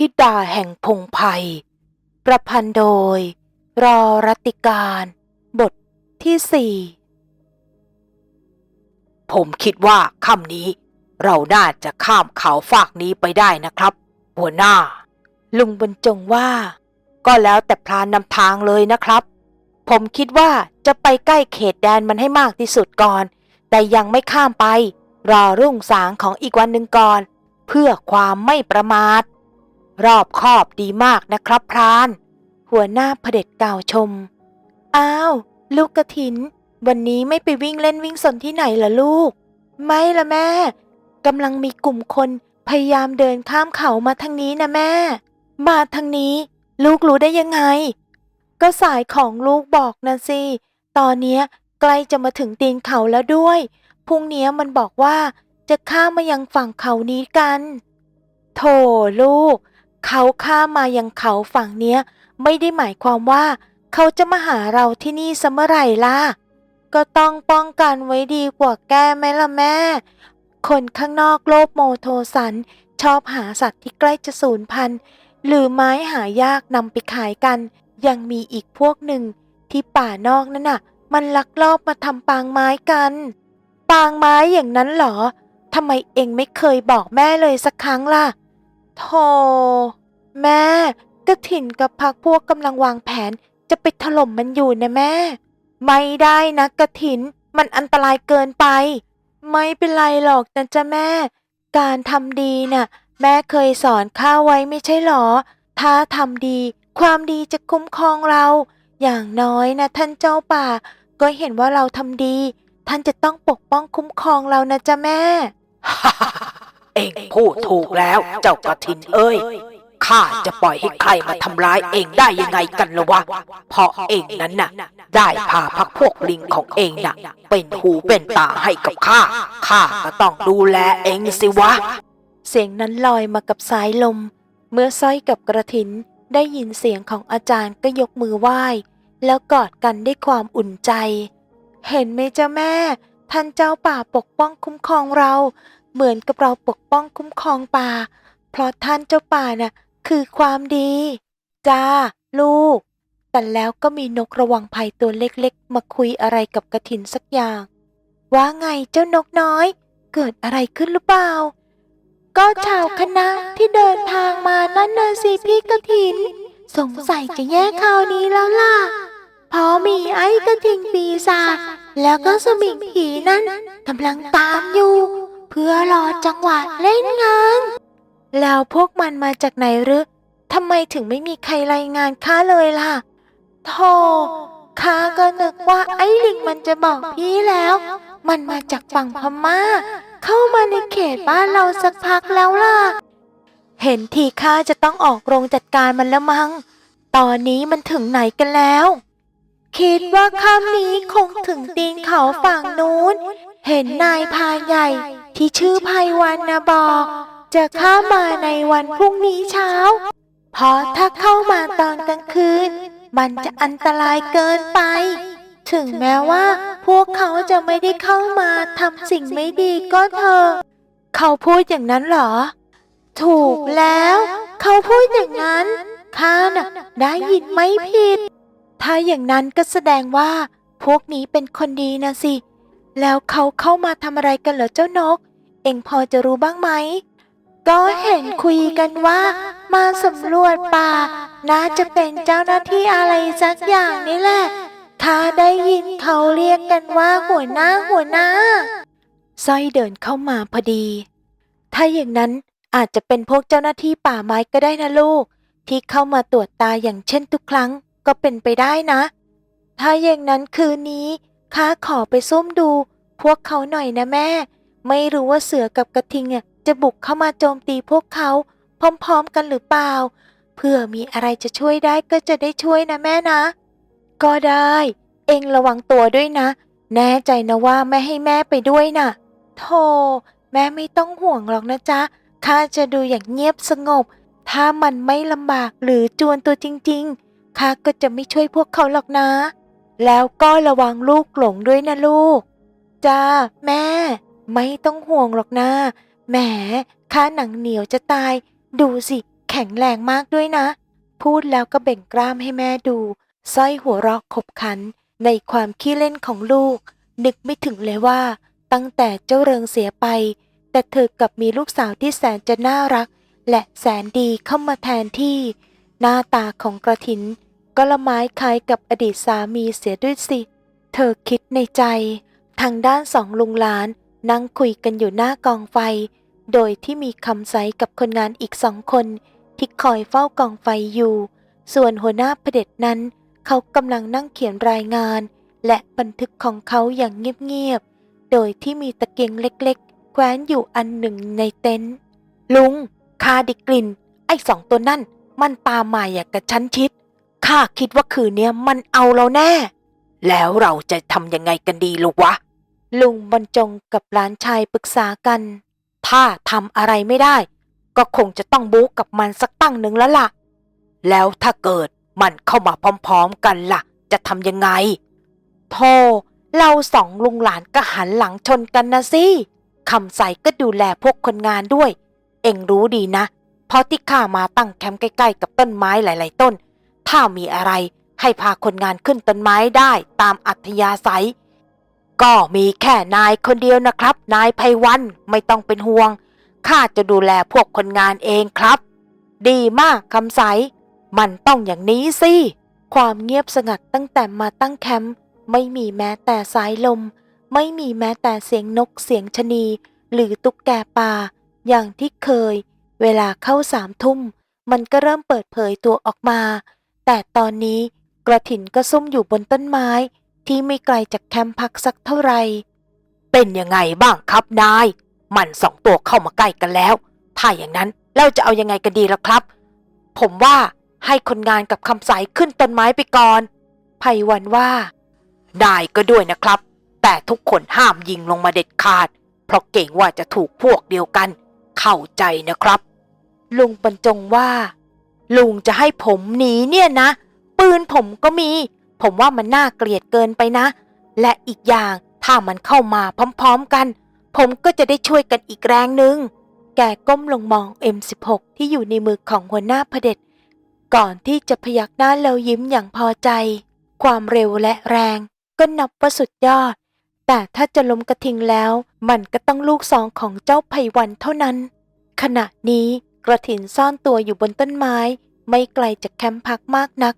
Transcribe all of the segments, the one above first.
ระถิดาแห่งพงไพ่ประพันธ์โดย รอรัตติการบทที่สี่ผมคิดว่าค่ำนี้ เราน่าจะข้ามเขาฝากนี้ไปได้นะครับ หัวหน้า ลุงบรรจงว่า ก็แล้วแต่พรานนำทางเลยนะครับ ผมคิดว่าจะไปใกล้เขตแดนมันให้มากที่สุดก่อน แต่ยังไม่ข้ามไป รอรุ่งสางของอีกวันหนึ่งก่อน เพื่อความไม่ประมาท รอบคอบดีมากนะครับพราน หัวหน้าเผด็จกล่าวชม อ้าว ลูกกระถิน วันนี้ไม่ไปวิ่งเล่นวิ่งสนที่ไหนล่ะลูก ไม่ละแม่กำลังมีกลุ่มคนพยายามเดินข้ามเขามาทางนี้นะแม่ มาทางนี้ ลูกรู้ได้ยังไง ก็สายของลูกบอกนะสิ ตอนเนี้ใกล้จะมาถึงตีนเขาแล้วด้วย พรุ่งเนี้ยมันบอกว่าจะข้ามมายังฝั่งเขานี้กัน โถลูก เขาข้ามายังเขาฝั่งเนี้ย ไม่ได้หมายความว่า เขาจะมาหาเราที่นี่เสมอไหร่ล่ะ ก็ต้องป้องกันไว้ดีกว่าแก้ไหมล่ะแม่ คนข้างนอกโลภโมโทสัน ชอบหาสัตว์ที่ใกล้จะสูญพันธุ์หรือไม้หายากนำไปขายกัน ยังมีอีกพวกหนึ่ง ที่ป่านอกนั่นน่ะ มันลักลอบมาทำปางไม้กัน ปางไม้อย่างนั้นเหรอทำไมเองไม่เคยบอกแม่เลยสักครั้งล่ะ โธ่แม่ กระถิ่นกับพักพวกกำลังวางแผนจะไปถล่มมันอยู่นะแม่ ไม่ได้นะกระถิน มันอันตรายเกินไป ไม่เป็นไรหรอกนะจ๊ะแม่ การทำดีน่ะ แม่เคยสอนข้าไว้ไม่ใช่หรอ ถ้าทำดี ความดีจะคุ้มครองเรา อย่างน้อยนะท่านเจ้าป่า ก็เห็นว่าเราทำดี ท่านจะต้องปกป้องคุ้มครองเรานะจ๊ะแม่ เองพูดถูกแล้วเจ้ากระถินเอ้ยข้าจะปล่อยให้ใครมาทำร้ายเองได้ยังไงกันละวะ เพราะเองนั้นน่ะ ได้พาพักพวกลิงของเองน่ะ เป็นหูเป็นตาให้กับข้า ข้าก็ต้องดูแลเองสิวะ เสียงนั้นลอยมากับสายลม เมื่อสร้อยกับกระถินได้ยินเสียงของอาจารย์ก็ยกมือไหว้ แล้วกอดกันด้วยความอุ่นใจ เห็นไหมจ้าแม่ ท่านเจ้าป่าปกป้องคุ้มครองเรา เหมือนกับเราปกป้องคุ้มครองป่า เพราะท่านเจ้าป่าน่ะคือความดี จ้า ลูก แต่แล้วก็มีนกระวังภัยตัวเล็กๆ มาคุยอะไรกับกระถินสักอย่าง ว่าไงเจ้านกน้อย เกิดอะไรขึ้นหรือเปล่า ก็ชาวคณะที่เดินทางมานั่นน่ะสิพี่กระถิน สงสัยจะแย่คราวนี้แล้วล่ะเพราะมีไอ้กระทิงปีศาจแล้วก็สมิงผีนั่นกำลังตามอยู่ เพื่อรอจังหวะเล่นงาน แล้วพวกมันมาจากไหนหรือทำไมถึงไม่มีใครรายงานข้าเลยล่ะโธ่ข้าก็นึกว่าไอ้ลิงมันจะบอกพี่แล้ว มันมาจากฝั่งพม่า เข้ามาในเขตบ้านเราสักพักแล้วล่ะ เห็นทีข้าจะต้องออกโรงจัดการมันแล้วมั้ง ตอนนี้มันถึงไหนกันแล้ว คิดว่าค่ำนี้คงถึงตีนเขาฝั่งนู้น เห็นนายพาใหญ่ที่ชื่อไพวันนะบอก จะเข้ามาในวันพรุ่งนี้เช้า เพราะถ้าเข้ามาตอนกลางคืน มันจะอันตรายเกินไป ถึงแม้ว่า พวกเขาจะไม่ได้เข้ามาทำสิ่งไม่ดีก็เถอะเขาพูดอย่างนั้นเหรอ ถูกแล้ว เขาพูดอย่างนั้นข้าน่ะได้ยินไม่ผิด ถ้าอย่างนั้นก็แสดงว่า พวกนี้เป็นคนดีนะสิ แล้วเขาเข้ามาทำอะไรกันเหรอเจ้านก เอ็งพอจะรู้บ้างไหม ก็เห็นคุยกันว่า มาสำรวจป่า น่าจะเป็นเจ้าหน้าที่อะไรสักอย่างนี่แหละข้าได้ยินเขาเรียกกันว่าหัวหน้าหัวหน้าสร้อยเดินเข้ามาพอดี ถ้าอย่างนั้นอาจจะเป็นพวกเจ้าหน้าที่ป่าไม้ก็ได้นะลูก ที่เข้ามาตรวจตาอย่างเช่นทุกครั้ง ก็เป็นไปได้นะ ถ้าอย่างนั้นคืนนี้ข้าขอไปซุ่มดู พวกเขาหน่อยนะแม่ ไม่รู้ว่าเสือกับกระทิงอะจะบุกเข้ามาโจมตีพวกเขา พร้อมๆกันหรือเปล่า เพื่อมีอะไรจะช่วยได้ก็จะได้ช่วยนะแม่นะ ก็ได้ เองระวังตัวด้วยนะ แน่ใจนะว่าไม่ให้แม่ไปด้วยน่ะโธ่แม่ไม่ต้องห่วงหรอกนะจ๊ะข้าจะดูอย่างเงียบสงบ ถ้ามันไม่ลำบากหรือจวนตัวจริง ๆ ข้าก็จะไม่ช่วยพวกเขาหรอกนะ แล้วก็ระวังลูกหลงด้วยนะลูก จ้า แม่ ไม่ต้องห่วงหรอกนะ แหมข้าหนังเหนียวจะตาย ดูสิ แข็งแรงมากด้วยนะ พูดแล้วก็เบ่งกล้ามให้แม่ดูสร้อยหัวราะขบขัน ในความขี้เล่นของลูก นึกไม่ถึงเลยว่า ตั้งแต่เจ้าเริงเสียไป แต่เธอกลับมีลูกสาวที่แสนจะน่ารัก และแสนดีเข้ามาแทนที่ หน้าตาของกระถินก็ละไม้คล้ายกับอดีตสามีเสียด้วยสิ เธอคิดในใจ ทางด้านสองลุงหลานนั่งคุยกันอยู่หน้ากองไฟ โดยที่มีคำใสกับคนงานอีกสองคนที่คอยเฝ้ากองไฟอยู่ ส่วนหัวหน้าเผด็จนั้น เขากำลังนั่งเขียนรายงาน และบันทึกของเขาอย่างเงียบๆ โดยที่มีตะเกียงเล็กๆ แคว้นอยู่อันหนึ่งในเต็นท์ลุงข้าดิกลิน ไอ้สองตัวนั่น มันตามมาอย่างกระชั้นชิด ข้าคิดว่าคืนนี้มันเอาเราแน่ แล้วเราจะทำยังไงกันดีลูกวะ ลุงบรรจงกับหลานชายปรึกษากัน ถ้าทำอะไรไม่ได้ ก็คงจะต้องบู๊กับมันสักตั้งหนึ่งแล้วล่ะ แล้วถ้าเกิดมันเข้ามาพร้อมๆกันล่ะ จะทำยังไงโธ่เราสองลุงหลานก็หันหลังชนกันนะสิคำใสก็ดูแลพวกคนงานด้วย เอ็งรู้ดีนะ เพราะที่ข้ามาตั้งแคมป์ใกล้ๆกับต้นไม้หลาย ๆ ต้น ถ้ามีอะไรให้พาคนงานขึ้นต้นไม้ได้ตามอัธยาศัย ก็มีแค่นายคนเดียวนะครับ นายไพวันไม่ต้องเป็นห่วงข้าจะดูแลพวกคนงานเองครับ ดีมากคำใส มันต้องอย่างนี้สิ ความเงียบสงัดตั้งแต่มาตั้งแคมป์ไม่มีแม้แต่สายลม ไม่มีแม้แต่เสียงนกเสียงชะนี หรือตุ๊กแกป่า อย่างที่เคย เวลาเข้าสามทุ่ม มันก็เริ่มเปิดเผยตัวออกมา แต่ตอนนี้กระถินก็ซุ่มอยู่บนต้นไม้ ที่ไม่ไกลจากแคมป์พักสักเท่าไหร่เป็นยังไงบ้างครับนาย มันสองตัวเข้ามาใกล้กันแล้ว ถ้าอย่างนั้นเราจะเอายังไงกันดีล่ะครับ ผมว่าให้คนงานกับคำสายขึ้นต้นไม้ไปก่อนไพวันว่า ได้ก็ด้วยนะครับ แต่ทุกคนห้ามยิงลงมาเด็ดขาด เพราะเก่งว่าจะถูกพวกเดียวกัน เข้าใจนะครับ ลุงบรรจงว่า ลุงจะให้ผมหนีเนี่ยนะ ปืนผมก็มี ผมว่ามันน่าเกลียดเกินไปนะ และอีกอย่างถ้ามันเข้ามาพร้อมๆกัน ผมก็จะได้ช่วยกันอีกแรงหนึ่งแกก้มลงมอง M16 ที่อยู่ในมือของหัวหน้าเผด็จ ก่อนที่จะพยักหน้าแล้วยิ้มอย่างพอใจ ความเร็วและแรงก็นับว่าสุดยอด แต่ถ้าจะล้มกระทิงแล้ว มันก็ต้องลูกสองของเจ้าไพวันเท่านั้น ขณะนี้ กระถินซ่อนตัวอยู่บนต้นไม้ ไม่ไกลจากแคมป์พักมากนัก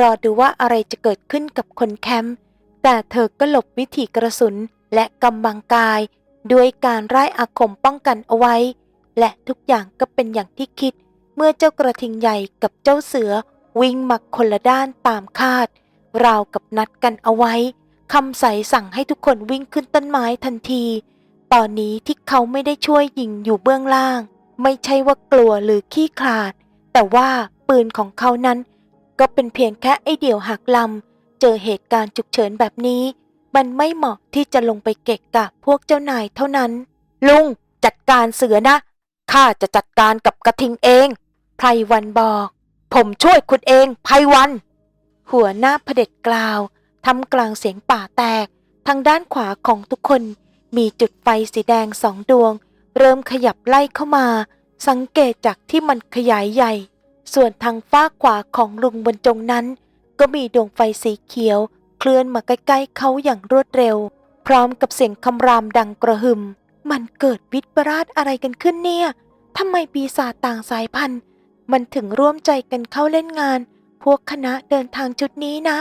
รอดูว่าอะไรจะเกิดขึ้นกับคนแคมป์แต่เธอก็หลบวิถีกระสุนและกำบังกาย ด้วยการไร้อาคมป้องกันเอาไว้ และทุกอย่างก็เป็นอย่างที่คิด เมื่อเจ้ากระทิงใหญ่กับเจ้าเสือ วิ่งมาคนละด้านตามคาด ราวกับนัดกันเอาไว้คำใสสั่งให้ทุกคนวิ่งขึ้นต้นไม้ทันที ตอนนี้ที่เขาไม่ได้ช่วยยิงอยู่เบื้องล่าง ไม่ใช่ว่ากลัวหรือขี้ขลาด แต่ว่าปืนของเขานั้น ก็เป็นเพียงแค่ไอเดี่ยวหักลำ เจอเหตุการณ์ฉุกเฉินแบบนี้ มันไม่เหมาะที่จะลงไปเกะกะพวกเจ้านายเท่านั้น ลุงจัดการเสือนะ ข้าจะจัดการกับกระทิงเอง ไพรวันบอก ผมช่วยคุณเอง ไพรวัน หัวหน้าเผด็จกล่าวทำกลางเสียงป่าแตก ทางด้านขวาของทุกคนมีจุดไฟสีแดงสองดวง เริ่มขยับไล่เข้ามา สังเกตจากที่มันขยายใหญ่ ส่วนทางฝ้าขวาของลุงบรรจงนั้น ก็มีดวงไฟสีเขียว เคลื่อนมาใกล้ๆเขาอย่างรวดเร็ว พร้อมกับเสียงคำรามดังกระหึ่ม มันเกิดวิปราชอะไรกันขึ้นเนี่ยทำไมปีศาจต่างสายพันธุ์ มันถึงร่วมใจกันเข้าเล่นงาน พวกคณะเดินทางชุดนี้นะ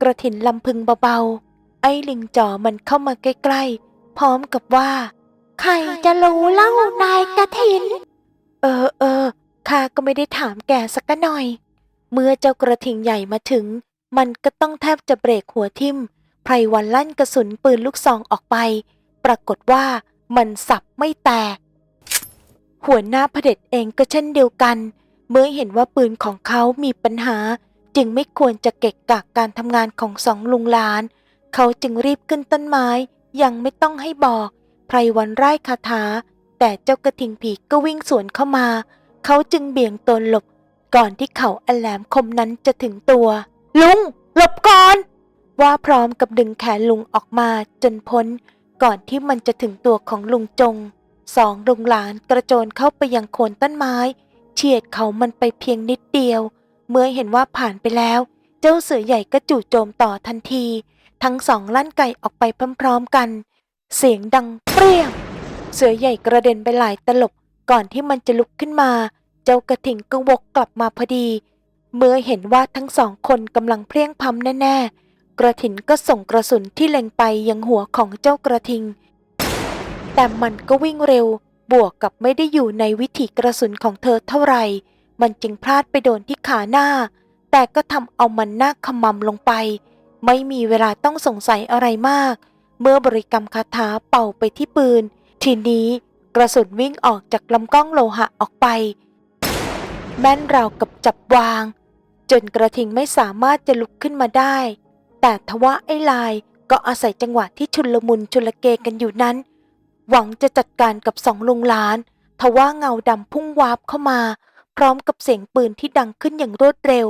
กระถินลำพึงเบาๆ ไอ้ลิงจ่อมันเข้ามาใกล้ๆ พร้อมกับว่า ใครจะรู้เล่านายกระถิน เออเออข้าก็ไม่ได้ถามแกสักหน่อย เมื่อเจ้ากระทิงใหญ่มาถึง มันก็ต้องแทบจะเบรกหัวทิ่มไพรวันลั่นกระสุนปืนลูกซองออกไป ปรากฏว่ามันสับไม่แตก หัวหน้าเผด็จเองก็เช่นเดียวกัน เมื่อเห็นว่าปืนของเขามีปัญหา จึงไม่ควรจะเกะกะการทำงานของสองลุงหลาน เขาจึงรีบขึ้นต้นไม้ ยังไม่ต้องให้บอกไพรวันไร้คาถา แต่เจ้ากระทิงผีก็วิ่งสวนเข้ามา เขาจึงเบี่ยงตนหลบ ก่อนที่เขาอันแหลมคมนั้นจะถึงตัว ลุง หลบก่อน ว่าพร้อมกับดึงแขนลุงออกมาจนพ้น ก่อนที่มันจะถึงตัวของลุงจง สองลุงหลานกระโจนเข้าไปยังโคนต้นไม้ เฉียดเขามันไปเพียงนิดเดียว เมื่อเห็นว่าผ่านไปแล้ว เจ้าเสือใหญ่ก็จู่โจมต่อทันที ทั้งสองลั่นไก่ออกไปพร้อมๆกัน เสียงดังเปรี้ยง เสือใหญ่กระเด็นไปหลายตลบก่อนที่มันจะลุกขึ้นมา เจ้ากระทิงก็วกกลับมาพอดี เมื่อเห็นว่าทั้งสองคนกำลังเพลียงพำแน่ๆ กระถิ่นก็ส่งกระสุนที่เล็งไปยังหัวของเจ้ากระทิง แต่มันก็วิ่งเร็ว บวกกับไม่ได้อยู่ในวิถีกระสุนของเธอเท่าไหร่ มันจึงพลาดไปโดนที่ขาหน้า แต่ก็ทำเอามันหน้าขมำลงไป ไม่มีเวลาต้องสงสัยอะไรมาก เมื่อบริกรรมคาถาเป่าไปที่ปืน ทีนี้กระสุนวิ่งออกจากลำกล้องโลหะออกไป แม่นราวกับจับวาง จนกระทิงไม่สามารถจะลุกขึ้นมาได้ แต่ทว่าไอ้ลายก็อาศัยจังหวะที่ชุลมุนชุลเกกันอยู่นั้น หวังจะจัดการกับสองลุงหลานทว่าเงาดำพุ่งวาบเข้ามา พร้อมกับเสียงปืนที่ดังขึ้นอย่างรวดเร็ว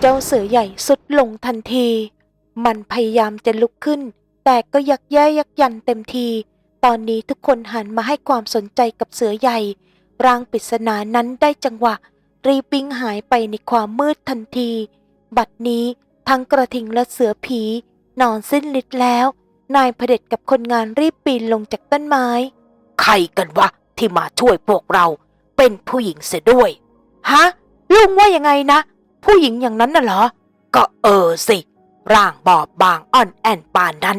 เจ้าเสือใหญ่สุดลงทันที มันพยายามจะลุกขึ้น แต่ก็ยักแย่ยักยันเต็มที ตอนนี้ทุกคนหันมาให้ความสนใจกับเสือใหญ่ ร่างปริศนานั้นได้จังหวะ รีบวิ่งหายไปในความมืดทันที บัดนี้ทั้งกระทิงและเสือผี นอนสิ้นฤทธิ์แล้ว นายพเด็จกับคนงานรีบปีนลงจากต้นไม้ ใครกันวะที่มาช่วยพวกเรา เป็นผู้หญิงเสียด้วยฮะลุงว่ายังไงนะ ผู้หญิงอย่างนั้นน่ะเหรอ ก็เออสิ ร่างบอบบางอ่อนแอนปานนั้น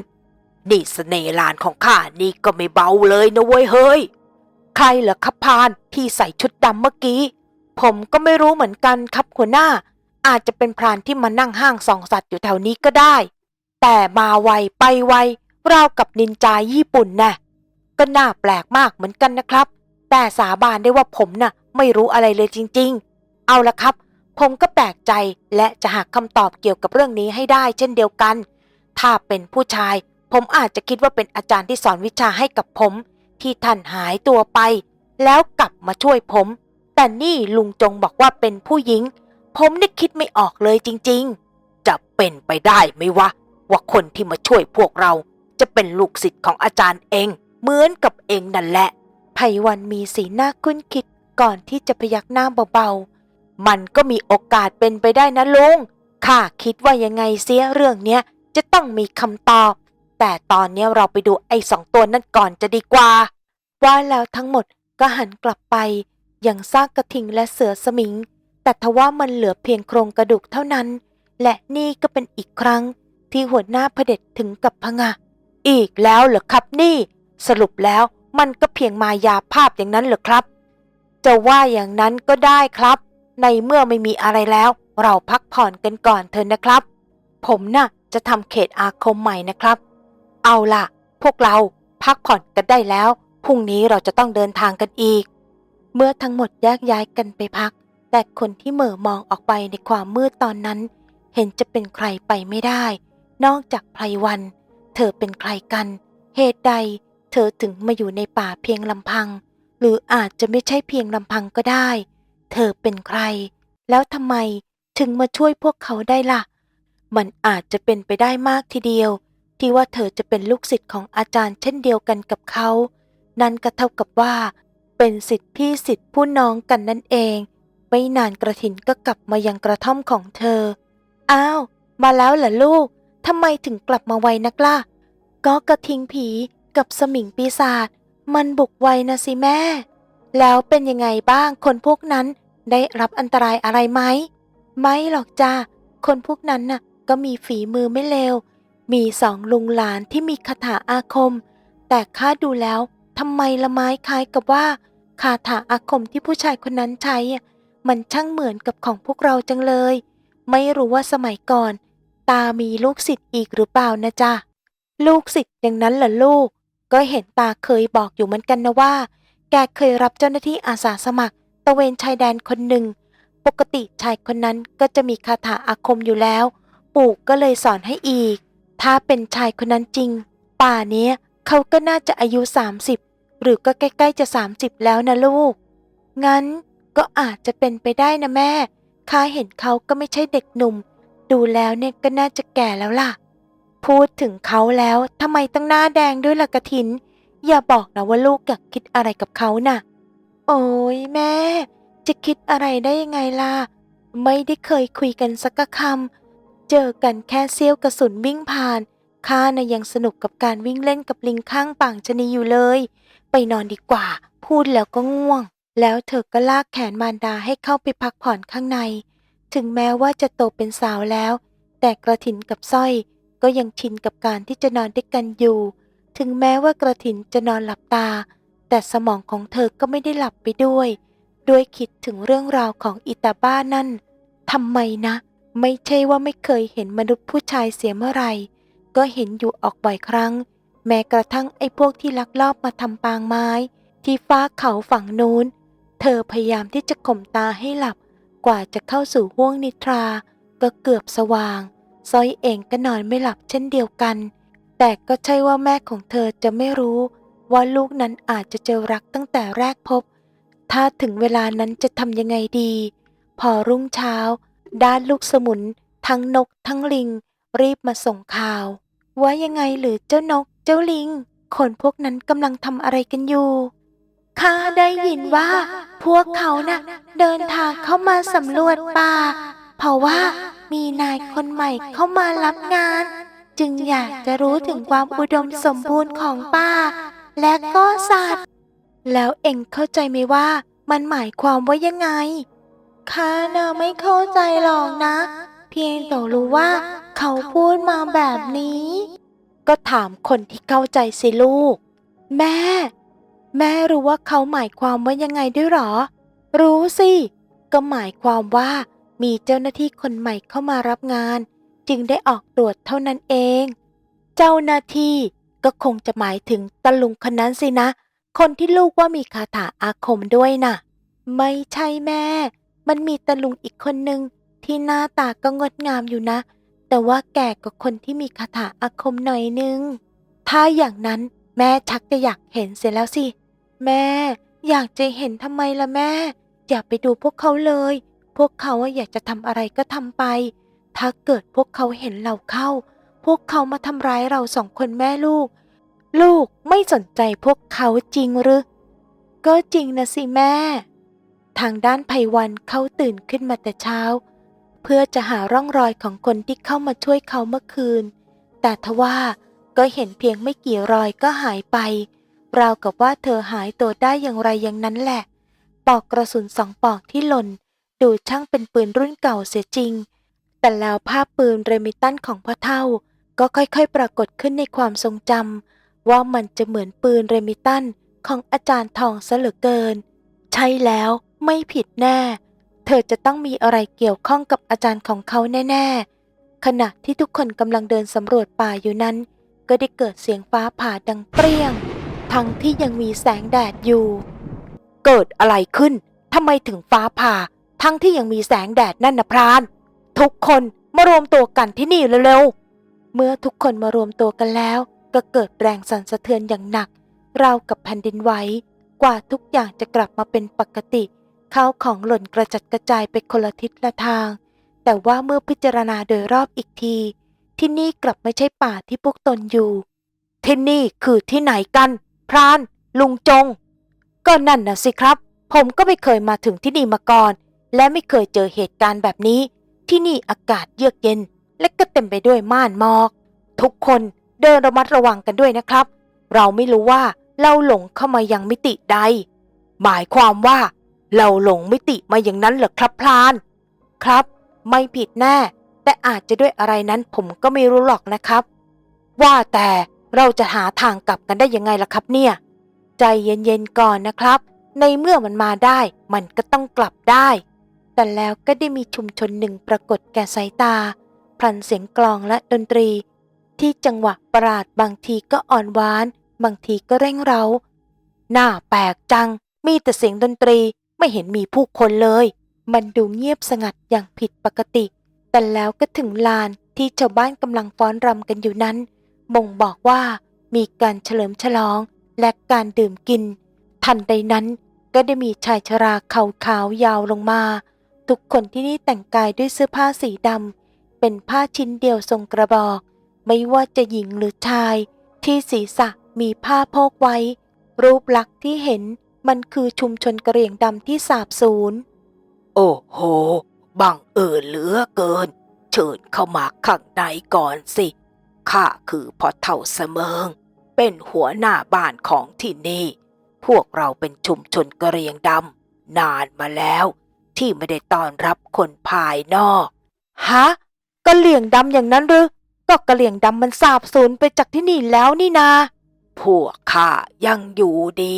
นี่เสน่ห์ลานของข้านี่ก็ไม่เบาเลยนะเว้ยเฮ้ย ใครเหรอครับพานที่ใส่ชุดดำเมื่อกี้ ผมก็ไม่รู้เหมือนกันครับหัวหน้า อาจจะเป็นพรานที่มานั่งห้างส่องสัตว์อยู่แถวนี้ก็ได้ แต่มาไวไปไวราวกับนินจาญี่ปุ่นน่ะก็น่าแปลกมากเหมือนกันนะครับ แต่สาบานได้ว่าผมน่ะ ไม่รู้อะไรเลยจริง ๆ เอาละครับ ผมก็แปลกใจและจะหาคำตอบเกี่ยวกับเรื่องนี้ให้ได้เช่นเดียวกัน ถ้าเป็นผู้ชาย ผมอาจจะคิดว่าเป็นอาจารย์ที่สอนวิชาให้กับผม ที่ท่านหายตัวไป แล้วกลับมาช่วยผม แต่นี่ลุงจงบอกว่าเป็นผู้หญิง ผมนี่คิดไม่ออกเลยจริง ๆ จะเป็นไปได้ไหมวะ ว่าคนที่มาช่วยพวกเรา จะเป็นลูกศิษย์ของอาจารย์เอง เหมือนกับเองนั่นแหละไพวันมีสีหน้าคุ้นคิดก่อนที่จะพยักหน้าเบาๆ มันก็มีโอกาสเป็นไปได้นะลุงข้าคิดว่ายังไงเสียเรื่องเนี้ยจะต้องมีคำตอบ แต่ตอนนี้เราไปดูไอ้สองตัวนั่นก่อนจะดีกว่า ว่าแล้วทั้งหมดก็หันกลับไป ยังซากกระทิงและเสือสมิง แต่ทว่ามันเหลือเพียงโครงกระดูกเท่านั้น และนี่ก็เป็นอีกครั้งที่หัวหน้าเผด็จถึงกับพงะ อีกแล้วเหรอครับนี่ สรุปแล้วมันก็เพียงมายาภาพอย่างนั้นเหรอครับ จะว่าอย่างนั้นก็ได้ครับ ในเมื่อไม่มีอะไรแล้ว เราพักผ่อนกันก่อนเถอะนะครับ ผมน่ะจะทำเขตอาคมใหม่นะครับ เอาล่ะ พวกเราพักผ่อนกันได้แล้ว พรุ่งนี้เราจะต้องเดินทางกันอีก เมื่อทั้งหมดแยกย้ายกันไปพัก แต่คนที่เหม่อมองออกไปในความมืดตอนนั้น เห็นจะเป็นใครไปไม่ได้ นอกจากไพรวัน เธอเป็นใครกัน เหตุใด เธอถึงมาอยู่ในป่าเพียงลำพัง หรืออาจจะไม่ใช่เพียงลำพังก็ได้ เธอเป็นใคร แล้วทำไมถึงมาช่วยพวกเขาได้ล่ะ มันอาจจะเป็นไปได้มากทีเดียว ที่ว่าเธอจะเป็นลูกศิษย์ของอาจารย์เช่นเดียวกันกับเขา นั่นก็เท่ากับว่า เป็นศิษย์พี่ศิษย์ผู้น้องกันนั่นเอง ไม่นานกระถินก็กลับมายังกระท่อมของเธอ อ้าว มาแล้วเหรอลูกทำไมถึงกลับมาไวนักล่ะ ก็กระทิงผีกับสมิงปีศาจมันบุกไวนะสิแม่ แล้วเป็นยังไงบ้างคนพวกนั้นได้รับอันตรายอะไรไหม ไม่หรอกจ้าคนพวกนั้นน่ะก็มีฝีมือไม่เลว มีสองลุงหลานที่มีคาถาอาคม แต่ข้าดูแล้วทำไมละไม้คล้ายกับว่าคาถาอาคมที่ผู้ชายคนนั้นใช้อะมันช่างเหมือนกับของพวกเราจังเลย ไม่รู้ว่าสมัยก่อน ตามีลูกศิษย์อีกหรือเปล่านะจ๊ะลูกศิษย์อย่างนั้นเหรอลูก ก็เห็นตาเคยบอกอยู่เหมือนกันนะว่า แกเคยรับเจ้าหน้าที่อาสาสมัครตระเวนชายแดนคนหนึ่ง ปกติชายคนนั้นก็จะมีคาถาอาคมอยู่แล้ว ปู่ก็เลยสอนให้อีก ถ้าเป็นชายคนนั้นจริง ป่าเนี้ยเขาก็น่าจะอายุ 30 หรือก็ใกล้ๆจะ 30 แล้วนะลูก งั้นก็อาจจะเป็นไปได้นะแม่ ข้าเห็นเขาก็ไม่ใช่เด็กหนุ่ม ดูแล้วเนี่ยก็น่าจะแก่แล้วล่ะ พูดถึงเขาแล้วทำไมต้องหน้าแดงด้วยล่ะกระถิน อย่าบอกนะว่าลูกอยากคิดอะไรกับเขาน่ะ โอ้ยแม่ จะคิดอะไรได้ยังไงล่ะ ไม่ได้เคยคุยกันสักคำ เจอกันแค่เสี้ยวกระสุนวิ่งผ่าน ข้านะยังสนุกกับการวิ่งเล่นกับลิงข้างป่างชนีอยู่เลย ไปนอนดีกว่า พูดแล้วก็ง่วง แล้วเธอก็ลากแขนมารดาให้เข้าไปพักผ่อนข้างใน ถึงแม้ว่าจะโตเป็นสาวแล้ว แต่กระถินกับสร้อย ก็ยังชินกับการที่จะนอนด้วยกันอยู่ ถึงแม้ว่ากระถินจะนอนหลับตา แต่สมองของเธอก็ไม่ได้หลับไปด้วย ด้วยคิดถึงเรื่องราวของอิตาบ้านั่นทำไมนะ ไม่ใช่ว่าไม่เคยเห็นมนุษย์ผู้ชายเสียเมื่อไหร่ ก็เห็นอยู่ออกบ่อยครั้ง แม้กระทั่งไอ้พวกที่ลักลอบมาทำปางไม้ ที่ฟ้าเขาฝั่งนู้น เธอพยายามที่จะข่มตาให้หลับ กว่าจะเข้าสู่ห้วงนิทรา ก็เกือบสว่าง ซอยเองก็นอนไม่หลับเช่นเดียวกัน แต่ก็ใช่ว่าแม่ของเธอจะไม่รู้ ว่าลูกนั้นอาจจะเจอรักตั้งแต่แรกพบ ถ้าถึงเวลานั้นจะทำยังไงดี พอรุ่งเช้า ด้านลูกสมุนทั้งนกทั้งลิง รีบมาส่งข่าว ว่ายังไงหรือเจ้านกเจ้าลิง คนพวกนั้นกำลังทำอะไรกันอยู่ข้าได้ยินว่า พวกเขาน่ะ เดินทางเข้ามาสำรวจป่า เพราะว่ามีนายคนใหม่เข้ามารับงาน จึงอยากจะรู้ถึงความอุดมสมบูรณ์ของป่า และก็สัตว์ แล้วเอ็งเข้าใจไหมว่ามันหมายความว่ายังไง ข้าน่ะไม่เข้าใจหรอกนะ เพียงแต่รู้ว่าเขาพูดมาแบบนี้ ก็ถามคนที่เข้าใจสิลูก แม่ แม่รู้ว่าเขาหมายความว่ายังไงด้วยหรอ รู้สิ ก็หมายความว่ามีเจ้าหน้าที่คนใหม่เข้ามารับงาน จึงได้ออกตรวจเท่านั้นเอง เจ้าหน้าที่ก็คงจะหมายถึงตะลุงคนนั้นสินะ คนที่ลูกว่ามีคาถาอาคมด้วยน่ะ ไม่ใช่แม่ มันมีตะลุงอีกคนนึงที่หน้าตาก็งดงามอยู่นะ แต่ว่าแก่กว่าคนที่มีคาถาอาคมหน่อยนึง ถ้าอย่างนั้นแม่ชักจะอยากเห็นเสียแล้วสิ แม่อยากจะเห็นทำไมล่ะแม่ อย่าไปดูพวกเขาเลย พวกเขาอยากจะทำอะไรก็ทำไป ถ้าเกิดพวกเขาเห็นเราเข้า พวกเขามาทำร้ายเราสองคนแม่ลูก ลูกไม่สนใจพวกเขาจริงหรือ ก็จริงนะสิแม่ ทางด้านไพวันเขาตื่นขึ้นมาแต่เช้า เพื่อจะหาร่องรอยของคนที่เข้ามาช่วยเขาเมื่อคืน แต่ทว่าก็เห็นเพียงไม่กี่รอยก็หายไป ราวกับว่าเธอหายตัวได้อย่างไรอย่างนั้นแหละ ปอกกระสุนสองปอกที่หล่น ดูช่างเป็นปืนรุ่นเก่าเสียจริง แต่แล้วภาพปืนเรมิตันของพ่อเท่า ก็ค่อยๆ ปรากฏขึ้นในความทรงจำว่ามันจะเหมือนปืนเรมิตันของอาจารย์ทองซะเหลือเกิน ใช่แล้ว ไม่ผิดแน่ เธอจะต้องมีอะไรเกี่ยวข้องกับอาจารย์ของเขาแน่ ๆ ขณะที่ทุกคนกำลังเดินสำรวจป่าอยู่นั้น ก็ได้เกิดเสียงฟ้าผ่าดังเปรี้ยง ทั้งที่ยังมีแสงแดดอยู่ เกิดอะไรขึ้นทำไมถึงฟ้าผ่า ทั้งที่ยังมีแสงแดดนั่นนะพราน ทุกคนมารวมตัวกันที่นี่เร็วๆ เมื่อทุกคนมารวมตัวกันแล้ว ก็เกิดแรงสั่นสะเทือนอย่างหนัก ราวกับแผ่นดินไหวกว่าทุกอย่างจะกลับมาเป็นปกติ ข้าวของหล่นกระจัดกระจายไปคนละทิศละทาง แต่ว่าเมื่อพิจารณาโดยรอบอีกที ที่นี่กลับไม่ใช่ป่าที่พวกตนอยู่ที่นี่คือที่ไหนกัน พราน ลุงจง ก็นั่นนะสิครับ ผมก็ไม่เคยมาถึงที่นี่มาก่อน และไม่เคยเจอเหตุการณ์แบบนี้ ที่นี่อากาศเยือกเย็น และก็เต็มไปด้วยม่านหมอก ทุกคนเดินระมัดระวังกันด้วยนะครับ เราไม่รู้ว่าเราหลงเข้ามายังมิติใด หมายความว่า เราหลงมิติมาอย่างนั้นเหรอครับพลาน ครับ ไม่ผิดแน่ แต่อาจจะด้วยอะไรนั้นผมก็ไม่รู้หรอกนะครับ ว่าแต่เราจะหาทางกลับกันได้ยังไงล่ะครับเนี่ย ใจเย็นๆก่อนนะครับ ในเมื่อมันมาได้ มันก็ต้องกลับได้ แต่แล้วก็ได้มีชุมชนหนึ่งปรากฏแก่สายตาพลันเสียงกลองและดนตรี ที่จังหวะประหลาดบางทีก็อ่อนหวาน บางทีก็เร่งเร้าหน่าแปลกจังมีแต่เสียงดนตรี ไม่เห็นมีผู้คนเลย มันดูเงียบสงัดอย่างผิดปกติ แต่แล้วก็ถึงลานที่ชาวบ้านกำลังฟ้อนรำกันอยู่นั้น บ่งบอกว่ามีการเฉลิมฉลองและการดื่มกิน ทันใดนั้นก็ได้มีชายชราเขาขาวยาวลงมา ทุกคนที่นี่แต่งกายด้วยเสื้อผ้าสีดำเป็นผ้าชิ้นเดียวทรงกระบอก ไม่ว่าจะหญิงหรือชาย ที่ศีรษะมีผ้าโพกไว้ รูปลักษณ์ที่เห็น มันคือชุมชนกะเหรี่ยงดำที่สาบสูญ โอ้โห บังเอิญเหลือเกิน เชิญเข้ามาข้างในก่อนสิ ข้าคือพ่อเท่าเสมิง เป็นหัวหน้าบ้านของที่นี่ พวกเราเป็นชุมชนกะเหรียงดำนานมาแล้ว ที่ไม่ได้ต้อนรับคนภายนอก ฮะกะเหลี่ยงดำอย่างนั้นหรือ ก็กะเหลี่ยงดำมันสาบสูญไปจากที่นี่แล้วนี่นา พวกข้ายังอยู่ดี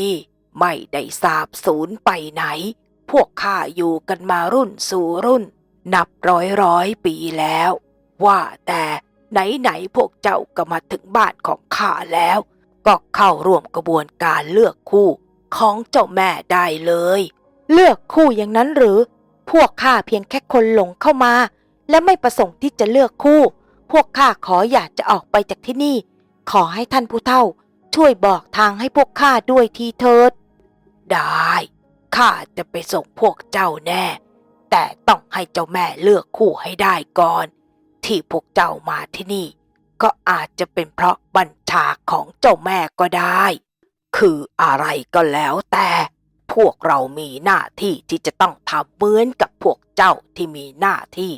ไม่ได้สาบสูญไปไหน พวกข้าอยู่กันมารุ่นสู่รุ่น นับร้อยร้อยปีแล้ว ว่าแต่ไหนไหนๆพวกเจ้าก็มาถึงบ้านของข้าแล้วก็เข้าร่วมกระบวนการเลือกคู่ของเจ้าแม่ได้เลย เลือกคู่อย่างนั้นหรือ พวกข้าเพียงแค่คนหลงเข้ามา และไม่ประสงค์ที่จะเลือกคู่ พวกข้าขออยากจะออกไปจากที่นี่ ขอให้ท่านผู้เฒ่า ช่วยบอกทางให้พวกข้าด้วยทีเถิด ได้ ข้าจะไปส่งพวกเจ้าแน่ แต่ต้องให้เจ้าแม่เลือกคู่ให้ได้ก่อน ที่พวกเจ้ามาที่นี่ ก็อาจจะเป็นเพราะบัญชาของเจ้าแม่ก็ได้ คืออะไรก็แล้วแต่ พวกเรามีหน้าที่ที่จะต้องทำเหมือนกับพวกเจ้าที่มีหน้าที่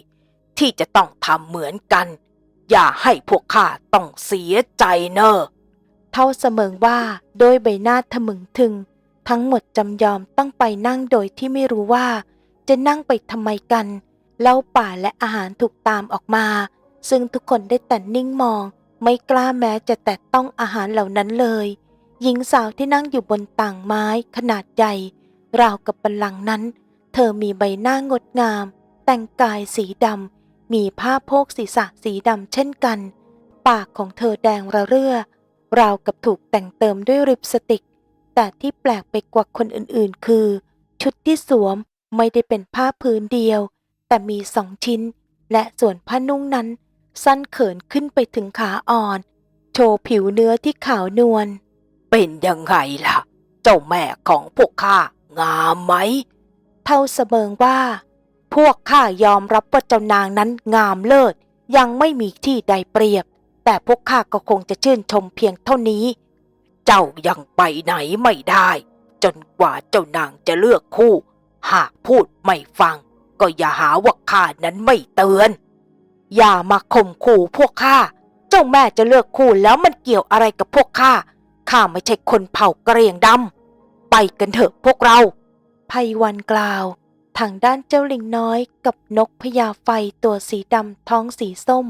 ที่จะต้องทำเหมือนกัน อย่าให้พวกข้าต้องเสียใจเนอะเท่าเสมิงว่าโดยใบหน้าทะมึงถึง ทั้งหมดจำยอมต้องไปนั่งโดยที่ไม่รู้ว่า จะนั่งไปทำไมกันเหล้าป่าและอาหารถูกตามออกมา ซึ่งทุกคนได้แต่นิ่งมอง ไม่กล้าแม้จะแตะต้องอาหารเหล่านั้นเลย หญิงสาวที่นั่งอยู่บนต่างไม้ขนาดใหญ่ ราวกับบัลลังก์นั้น เธอมีใบหน้างดงาม แต่งกายสีดำมีผ้าโพกศีรษะสีดำเช่นกัน ปากของเธอแดงระเรื่อ ราวกับถูกแต่งเติมด้วยริบสติก แต่ที่แปลกไปกว่าคนอื่นๆ คือ ชุดที่สวมไม่ได้เป็นผ้าพื้นเดียว แต่มีสองชิ้น และส่วนผ้านุ่งนั้น สั้นเขินขึ้นไปถึงขาอ่อน โชว์ผิวเนื้อที่ขาวนวลเป็นยังไงล่ะ เจ้าแม่ของพวกข้างามไหม เท่าเสมิงว่า พวกข้ายอมรับว่าเจ้านางนั้นงามเลิศยังไม่มีที่ใดเปรียบ แต่พวกข้าก็คงจะชื่นชมเพียงเท่านี้ เจ้ายังไปไหนไม่ได้ จนกว่าเจ้านางจะเลือกคู่ หากพูดไม่ฟัง ก็อย่าหาว่าข้านั้นไม่เตือน อย่ามาข่มขู่พวกข้า เจ้าแม่จะเลือกคู่แล้วมันเกี่ยวอะไรกับพวกข้า ข้าไม่ใช่คนเผ่ากระเรียงดำ ไปกันเถอะพวกเราไพวันกล่าว ทางด้านเจ้าลิงน้อยกับนกพญาไฟตัวสีดำท้องสีส้ม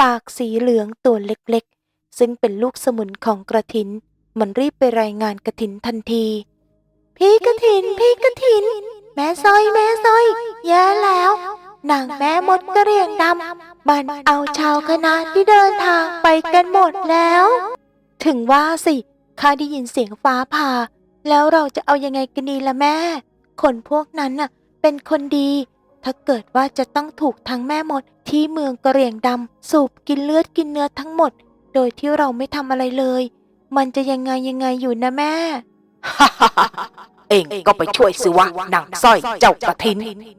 ปากสีเหลืองตัวเล็กๆ ซึ่งเป็นลูกสมุนของกระถิน มันรีบไปรายงานกระถินทันที พี่กระถิน พี่กระถิน แม่สร้อยแม่สร้อยแย่แล้ว นางแม่มดกระเรียงดำมันเอาชาวคณะที่เดินทางไปกันหมดแล้ว ถึงว่าสิข้าได้ยินเสียงฟ้าผ่า แล้วเราจะเอายังไงกันดีละแม่ คนพวกนั้นน่ะ เป็นคนดี ถ้าเกิดว่าจะต้องถูกทั้งแม่มดที่เมืองกระเรียงดำสูบกินเลือดกินเนื้อทั้งหมด โดยที่เราไม่ทำอะไรเลย มันจะยังไงยังไงอยู่นะแม่ เองก็ไปช่วยสิวะนางสร้อยเจ้ากระทิน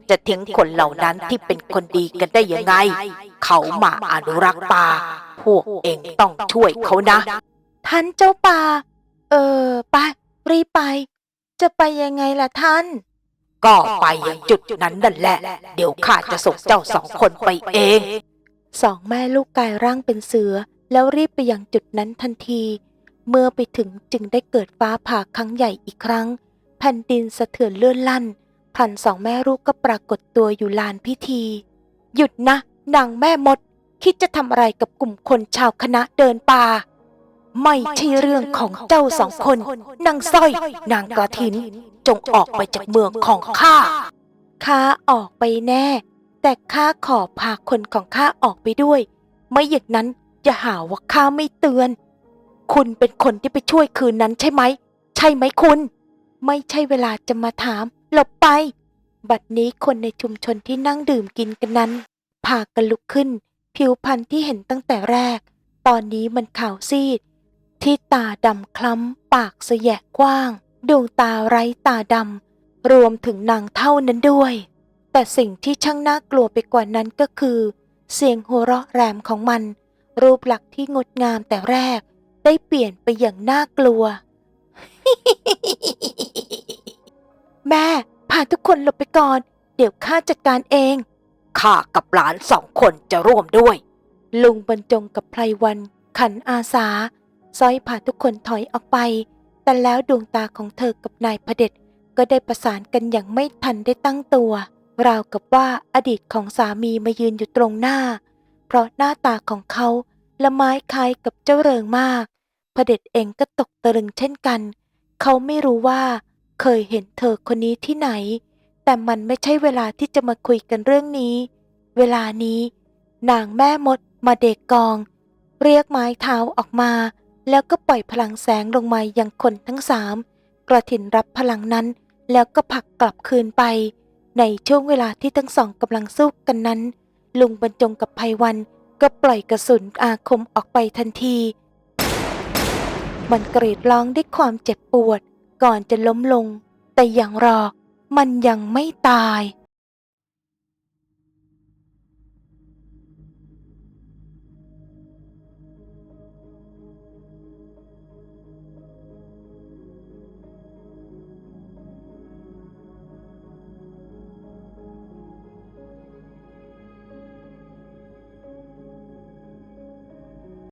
จะทิ้งคนเหล่านั้นที่เป็นคนดีกันได้ยังไง เขามาอนุรักษ์ป่า พวกเองต้องช่วยเขานะ ท่านเจ้าป่า เออไปรีบไป จะไปยังไงล่ะท่านก็ไปยังจุดนั้นนั่นแหละ เดี๋ยวข้าจะส่งเจ้าสองคนไปเอง สองแม่ลูกกายร่างเป็นเสือ แล้วรีบไปยังจุดนั้นทันที เมื่อไปถึงจึงได้เกิดฟ้าผ่าครั้งใหญ่อีกครั้ง แผ่นดินสะเทือนเลื่อนลั่นพลันสองแม่ลูกก็ปรากฏตัวอยู่ลานพิธี หยุดนะ นางแม่มด คิดจะทำอะไรกับกลุ่มคนชาวคณะเดินป่า ไม่ใช่เรื่องของเจ้าสองคน นางสร้อย นางกระถิน จงออกไปจากเมืองของข้า ข้าออกไปแน่ แต่ข้าขอพาคนของข้าออกไปด้วย ไม่อย่างนั้นจะหาว่าข้าไม่เตือน คุณเป็นคนที่ไปช่วยคืนนั้นใช่ไหม ใช่ไหมคุณ ไม่ใช่เวลาจะมาถาม หลบไป บัดนี้คนในชุมชนที่นั่งดื่มกินกันนั้น พากันลุกขึ้น ผิวพรรณที่เห็นตั้งแต่แรก ตอนนี้มันขาวซีด ที่ตาดำคล้ำ ปากเสยะกว้าง ดวงตาไร้ตาดำ รวมถึงนางเท่านั้นด้วย แต่สิ่งที่ช่างน่ากลัวไปกว่านั้นก็คือ เสียงหัวเราะแรมของมัน รูปลักษณ์ที่งดงามแต่แรก ได้เปลี่ยนไปอย่างน่ากลัว แม่พาทุกคนหลบไปก่อน เดี๋ยวข้าจัดการเอง ข้ากับหลานสองคนจะร่วมด้วย ลุงบรรจงกับไพรวัน ขันอาสาสร้อยพาทุกคนถอยออกไป แต่แล้วดวงตาของเธอกับนายพเด็จก็ได้ประสานกันอย่างไม่ทันได้ตั้งตัว ราวกับว่าอดีตของสามีมายืนอยู่ตรงหน้า เพราะหน้าตาของเขา ละไม้คล้ายกับเจ้าเริงมากพระเด็จเองก็ตกตะลึงเช่นกัน เขาไม่รู้ว่าเคยเห็นเธอคนนี้ที่ไหน แต่มันไม่ใช่เวลาที่จะมาคุยกันเรื่องนี้ เวลานี้ นางแม่มดมาเด็กกอง เรียกไม้เท้าออกมา แล้วก็ปล่อยพลังแสงลงมายังคนทั้งสามกระถินรับพลังนั้น แล้วก็ผลักกลับคืนไป ในช่วงเวลาที่ทั้งสองกำลังสู้กันนั้น ลุงบรรจงกับภัยวัน ก็ปล่อยกระสุนอาคมออกไปทันที มันกรีดร้องด้วยความเจ็บปวด ก่อนจะล้มลง แต่อย่างรอ มันยังไม่ตาย